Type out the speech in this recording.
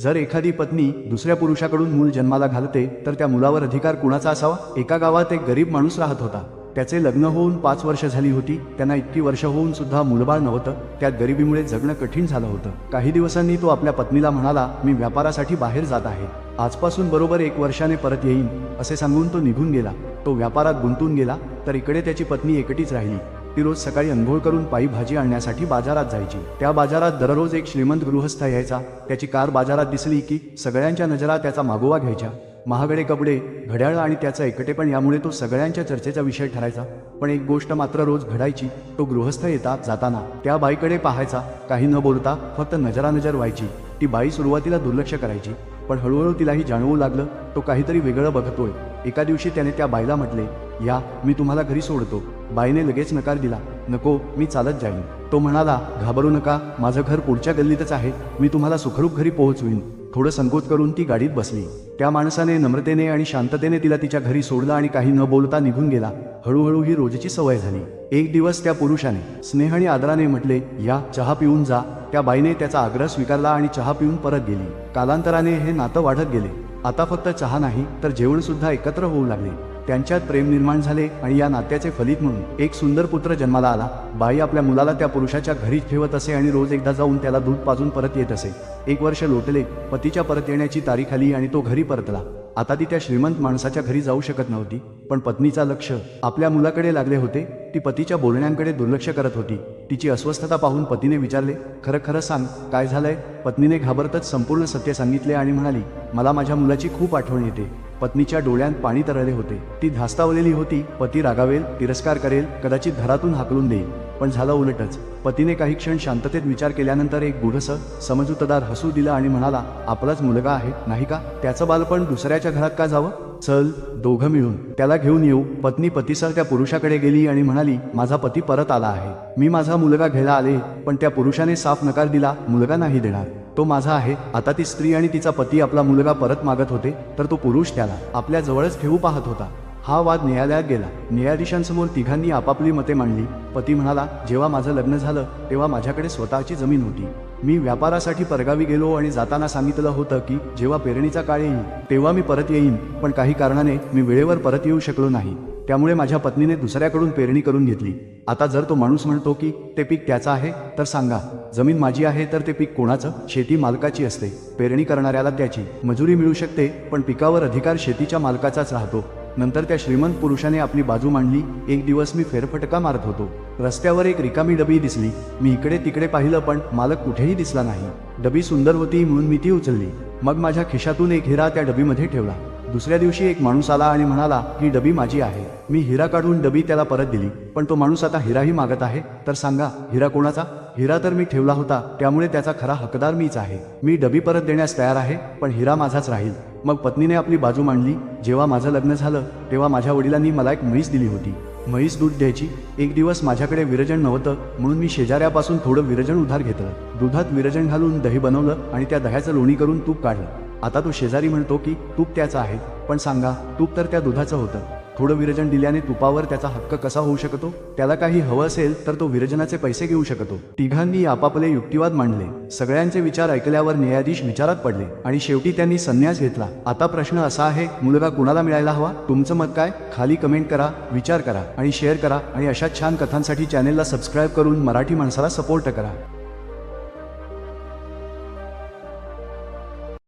जर एखादी पत्नी दुसऱ्या पुरुषाकडून मूल जन्माला घालते तर त्या मुलावर अधिकार कुणाचा असावा? एका गावात एक गरीब माणूस राहत होता. त्याचे लग्न होऊन पाच वर्ष झाली होती. त्यांना इतकी वर्ष होऊन सुद्धा मुलबाळ नव्हतं. त्यात गरिबीमुळे जगणं कठीण झालं होतं. काही दिवसांनी तो आपल्या पत्नीला म्हणाला मी व्यापारासाठी बाहेर जात आहे. आजपासून बरोबर एक वर्षाने परत येईन असे सांगून तो निघून गेला. तो व्यापारात गुंतून गेला तर इकडे त्याची पत्नी एकटीच राहिली. ती रोज सकाळी अंघोळ करून पायी भाजी आणण्यासाठी बाजारात जायची. त्या बाजारात दररोज एक श्रीमंत गृहस्थ यायचा. त्याची कार बाजारात दिसली की सगळ्यांच्या नजरा त्याचा मागोवा घ्यायच्या. महागडे कपडे घड्याळ आणि त्याचं एकटेपण यामुळे तो सगळ्यांच्या चर्चेचा विषय ठरायचा. पण एक गोष्ट मात्र रोज घडायची तो गृहस्थ येता जाताना. त्या बाईकडे पाहायचा काही न बोलता फक्त नजरानजर व्हायची. ती बाई सुरुवातीला दुर्लक्ष करायची पण हळूहळू तिलाही जाणवू लागलं तो काहीतरी वेगळं बघतोय. एका दिवशी त्याने त्या बाईला म्हटले या मी तुम्हाला घरी सोडतो. बाईने लगेच नकार दिला. नको मी चालत जाईन. तो म्हणाला घाबरू नका माझं घर पुढच्या गल्लीतच आहे. मी तुम्हाला सुखरूप घरी पोहोचवीन. थोडं संकोच करून ती गाडीत बसली. त्या माणसाने नम्रतेने आणि शांततेने तिला तिच्या घरी सोडलं आणि काही न बोलता निघून गेला. हळूहळू ही रोजची सवय झाली. एक दिवस त्या पुरुषाने स्नेह आणि आदराने म्हटले या चहा पिऊन जा. त्या बाईने त्याचा आग्रह स्वीकारला आणि चहा पिऊन परत गेली. कालांतराने हे नातं वाढत गेले. आता फक्त चहा नाही तर जेवण सुद्धा एकत्र होऊ लागले. त्यांच्यात प्रेम निर्माण झाले आणि या नात्याचे फलित म्हणून एक सुंदर पुत्र जन्माला आला. बाई आपल्या मुलाला त्या पुरुषाच्या घरी ठेवत असे आणि रोज एकदा जाऊन त्याला दूध पाजून परत येत असे. एक वर्ष लोटले पतीच्या परत येण्याची तारीख आली आणि तो घरी परतला. आता ती त्या श्रीमंत माणसाच्या घरी जाऊ शकत नव्हती पण पत्नीचा लक्ष आपल्या मुलाकडे लागले होते. ती पतीच्या बोलण्यांकडे दुर्लक्ष करत होती. तिची अस्वस्थता पाहून पतीने विचारले खरं खरं सांग काय झालंय? पत्नीने घाबरतच संपूर्ण सत्य सांगितले आणि म्हणाली मला माझ्या मुलाची खूप आठवण येते. पत्नीच्या डोळ्यात पाणी तरळले होते. ती धास्तावलेली होती. पती रागावेल तिरस्कार करेल कदाचित घरातून हाकलून देईल. पण झालं उलटच. पतीने काही क्षण शांततेत विचार केल्यानंतर एक गुढस समजूतदार हसू दिला आणि म्हणाला आपलाच मुलगा आहे नाही का? त्याचं बालपण दुसऱ्याच्या घरात का जावं? चल दोघं मिळून. त्याला घेऊन येऊ. पत्नी पतीसह त्या पुरुषाकडे गेली आणि म्हणाली माझा पती परत आला आहे. मी माझा मुलगा घ्यायला आले पण त्या पुरुषाने साफ नकार दिला मुलगा नाही देणार. तो माझा आहे. आता ती स्त्री आणि तिचा पती आपला मुलगा परत मागत होते तर तो पुरुष त्याला आपल्या जवळच ठेवू पाहत होता. हा वाद न्यायालयात गेला. न्यायाधीशांसमोर तिघांनी आपापली मते मांडली. पती म्हणाला जेव्हा माझं लग्न झालं तेव्हा माझ्याकडे स्वतःची जमीन होती. मी व्यापारासाठी परगावी गेलो आणि जाताना सांगितलं होतं की जेव्हा पेरणीचा काळ येईल तेव्हा मी परत येईन पण काही कारणाने मी वेळेवर परत येऊ शकलो नाही. त्यामुळे माझ्या पत्नीने दुसऱ्याकडून पेरणी करून घेतली. आता जर तो माणूस म्हणतो की ते पीक त्याचं आहे तर सांगा जमीन माझी आहे तर ते पीक कोणाचं? शेती मालकाची असते. पेरणी करणाऱ्याला त्याची. मजुरी मिळू शकते पण पिकावर अधिकार शेतीच्या मालकाचाच राहतो. नंतर त्या श्रीमंत पुरुषाने आपली बाजू मांडली. एक दिवस मी फेरफटका मारत होतो. रस्त्यावर एक रिकामी डबी दिसली. मी इकडे तिकडे पाहिलं पण मालक कुठेही दिसला नाही. डबी सुंदर होती म्हणून मी ती उचलली. मग माझ्या खिशातून एक हिरा त्या डबीमध्ये ठेवला. दुसऱ्या दिवशी एक माणूस आला आणि म्हणाला ही डबी माझी आहे. मी हिरा काढून डबी त्याला परत दिली. पण तो माणूस आता हिराही मागत आहे. तर सांगा हिरा कोणाचा? हिरा तर मी ठेवला होता. त्यामुळे त्याचा खरा हकदार मीच आहे. मी डबी परत देण्यास तयार आहे पण हिरा माझाच राहील. मग पत्नीने आपली बाजू मांडली. जेव्हा माझं लग्न झालं तेव्हा माझ्या वडिलांनी मला एक म्हैस दिली होती. म्हैस दूध द्यायची. एक दिवस माझ्याकडे विरजण नव्हतं म्हणून मी शेजाऱ्यापासून थोडं विरजण उधार घेतलं. दुधात विरजण घालून दही बनवलं आणि त्या दह्याचं लोणी करून तूप काढलं. आता तो शेजारी म्हणतो की तूप त्याचं आहे पण सांगा तूप तर त्या दुधाचं होतं. थोडं विरजन दिल्याने तुपावर त्याचा हक्क कसा होऊ शकतो? त्याला काही हवं असेल तर तो विरजनाचे पैसे घेऊ शकतो. तिघांनी आपापले युक्तिवाद मांडले. सगळ्यांचे विचार ऐकल्यावर न्यायाधीश विचारात पडले आणि शेवटी त्यांनी संन्यास घेतला. आता प्रश्न असा आहे मुलगा कुणाला मिळायला हवा? तुमचं मत काय? खाली कमेंट करा विचार करा आणि शेअर करा आणि अशा छान कथांसाठी चॅनेलला सबस्क्राईब करून मराठी माणसाला सपोर्ट करा.